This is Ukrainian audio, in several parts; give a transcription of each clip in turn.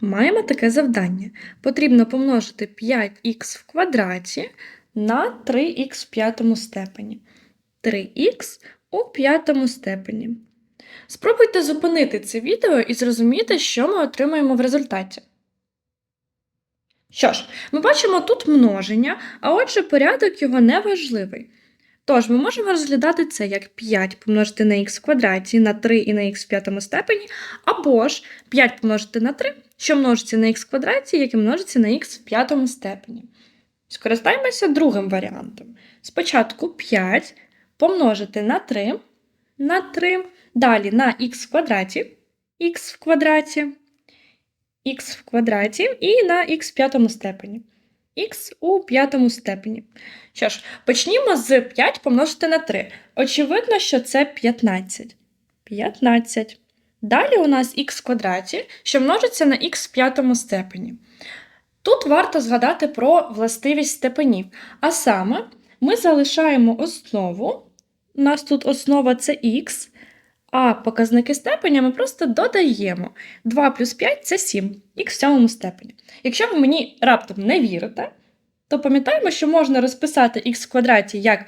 Маємо таке завдання. Потрібно помножити 5х в квадраті на 3х в п'ятому степені. 3х у п'ятому степені. Спробуйте зупинити це відео і зрозуміти, що ми отримаємо в результаті. Що ж, ми бачимо тут множення, а отже, порядок його не важливий. Тож ми можемо розглядати це як 5 помножити на х в квадраті на 3 і на х в п'ятому степені, або ж 5 помножити на 3, що множиться на х квадраті, яке множиться на х в п'ятому степені. Скористаємося другим варіантом. Спочатку 5 помножити на 3 на 3, далі на х в квадраті, х в квадраті, х в квадраті і на х в п'ятому степені. х у п'ятому степені. Що ж, почнімо з 5 помножити на 3. Очевидно, що це 15. 15. Далі у нас х в квадраті, що множиться на х в п'ятому степені. Тут варто згадати про властивість степенів. А саме, ми залишаємо основу. У нас тут основа це х, а показники степеня ми просто додаємо. 2 плюс 5 це 7, х в сьомому степені. Якщо ви мені раптом не вірите, то пам'ятаємо, що можна розписати х в квадраті як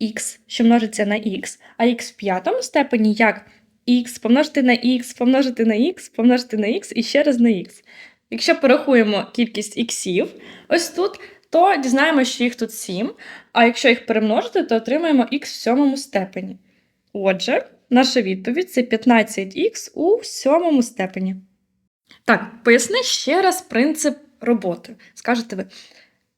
х, що множиться на х, а х в п'ятому степені як х помножити на х, помножити на х, помножити на х і ще раз на х. Якщо порахуємо кількість іксів, ось тут, то дізнаємося, що їх тут 7, а якщо їх перемножити, то отримаємо х в сьомому степені. Отже, наша відповідь це 15х у сьомому степені. Так, поясни ще раз принцип роботи. Скажете ви.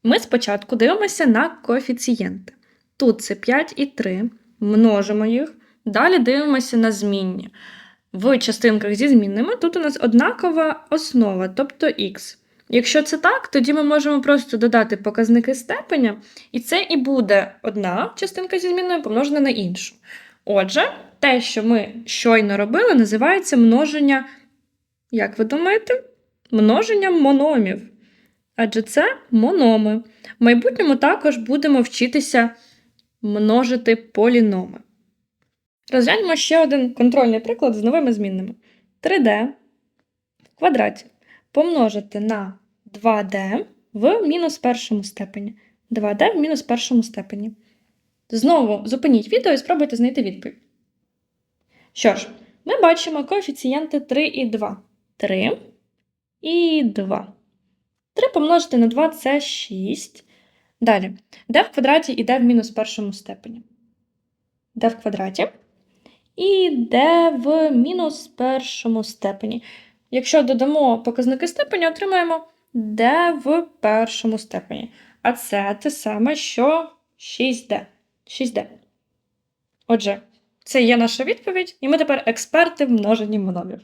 Ми спочатку дивимося на коефіцієнти. Тут це 5 і 3, множимо їх, далі дивимося на змінні. В частинках зі змінними тут у нас однакова основа, тобто х. Якщо це так, тоді ми можемо просто додати показники степеня, і це і буде одна частинка зі змінною помножена на іншу. Отже, те, що ми щойно робили, називається множення, як ви думаєте, множенням мономів. Адже це мономи. В майбутньому також будемо вчитися множити поліноми. Розгляньмо ще один контрольний приклад з новими змінними. 3D в квадраті помножити на 2D в мінус першому степені. 2D в мінус першому степені. Знову зупиніть відео і спробуйте знайти відповідь. Що ж, ми бачимо коефіцієнти 3 і 2. 3 і 2. 3 помножити на 2 це 6. Далі. d в квадраті і d в мінус першому степені. d в квадраті і d в мінус першому степені. Якщо додамо показники степені, отримаємо d в першому степені. А це те саме, що 6d. 6d. Отже, це є наша відповідь, і ми тепер експерти в множенні мономів.